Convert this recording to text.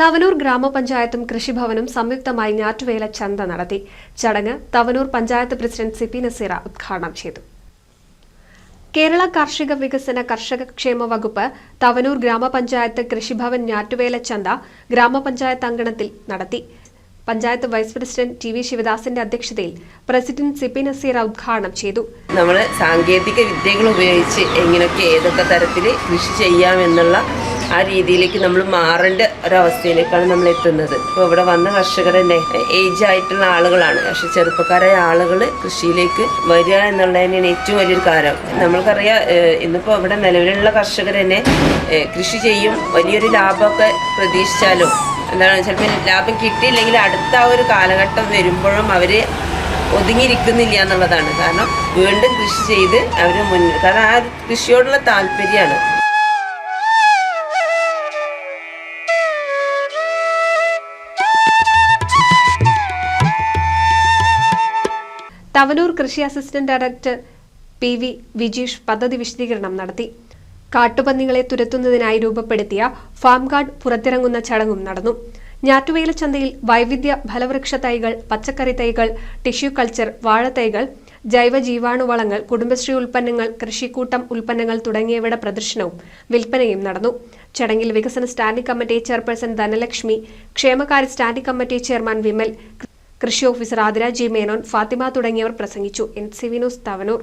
തവനൂർ ഗ്രാമപഞ്ചായത്തും കൃഷിഭവനും സംയുക്തമായി ഞാറ്റുവേല ചന്ത നടത്തി. ചടങ്ങ് Thavanur panchayat president C P Naseera ഉദ്ഘാടനം ചെയ്തു. കേരള കാർഷിക വികസന കർഷക ക്ഷേമ വകുപ്പ് തവനൂർ ഗ്രാമപഞ്ചായത്ത് കൃഷിഭവൻ ഞാറ്റുവേല ചന്ത ഗ്രാമപഞ്ചായത്ത് അങ്കണത്തിൽ നടത്തി. Panchayat vice president T V ശിവദാസിന്റെ അധ്യക്ഷതയിൽ പ്രസിഡന്റ് സിപി നസീർ ഉദ്ഘാടനം ചെയ്തു. നമ്മൾ സാങ്കേതിക വിദ്യകൾ ഉപയോഗിച്ച് എങ്ങനെയൊക്കെ ഏതൊക്കെ തരത്തിൽ കൃഷി ചെയ്യാമെന്നുള്ള ആ രീതിയിലേക്ക് നമ്മൾ മാറേണ്ട ഒരവസ്ഥയിലേക്കാണ് നമ്മൾ എത്തുന്നത്. ഇപ്പോൾ ഇവിടെ വന്ന കർഷകർ തന്നെ ഏജ് ആയിട്ടുള്ള ആളുകളാണ്. പക്ഷെ ചെറുപ്പക്കാരായ ആളുകൾ കൃഷിയിലേക്ക് വരിക എന്നുള്ളത് തന്നെയാണ് ഏറ്റവും വലിയൊരു കാരണം. നമ്മൾക്കറിയാം ഇന്നിപ്പോ ഇന്നിപ്പോൾ ഇവിടെ നിലവിലുള്ള കർഷകർ തന്നെ കൃഷി ചെയ്യും. വലിയൊരു ലാഭമൊക്കെ പ്രതീക്ഷിച്ചാലും എന്താണ് ചിലപ്പോൾ ലാഭം കിട്ടിയില്ലെങ്കിൽ അടുത്ത ആ ഒരു കാലഘട്ടം വരുമ്പോഴും അവർ ഒതുങ്ങിയിരിക്കുന്നില്ല എന്നുള്ളതാണ്. കാരണം വീണ്ടും കൃഷി ചെയ്ത് അവർ മുന്നിൽ കാരണം ആ കൃഷിയോടുള്ള താല്പര്യമാണ്. തവനൂർ കൃഷി assistant director P V Vijeesh പദ്ധതി വിശദീകരണം നടത്തി. കാട്ടുപന്നികളെ തുരത്തുന്നതിനായി രൂപപ്പെടുത്തിയ ഫാം ഗാർഡ് പുറത്തിറങ്ങുന്ന ചടങ്ങും നടന്നു. ഞാറ്റുവേല ചന്തയിൽ വൈവിധ്യ ഫലവൃക്ഷ തൈകൾ പച്ചക്കറി തൈകൾ ടിഷ്യൂ കൾച്ചർ വാഴത്തൈകൾ ജൈവ ജീവാണുവളങ്ങൾ കുടുംബശ്രീ ഉൽപ്പന്നങ്ങൾ കൃഷിക്കൂട്ടം ഉൽപ്പന്നങ്ങൾ തുടങ്ങിയവയുടെ പ്രദർശനവും വിൽപ്പനയും നടന്നു. ചടങ്ങിൽ വികസന സ്റ്റാൻഡിംഗ് കമ്മിറ്റി ചെയർപേഴ്സൺ ധനലക്ഷ്മി ക്ഷേമകാര്യ സ്റ്റാൻഡിംഗ് കമ്മിറ്റി ചെയർമാൻ വിമൽ കൃഷി ഓഫീസർ ആതിര ജി മേനോൻ ഫാത്തിമ തുടങ്ങിയവർ പ്രസംഗിച്ചു. N C Vinos Thavanur.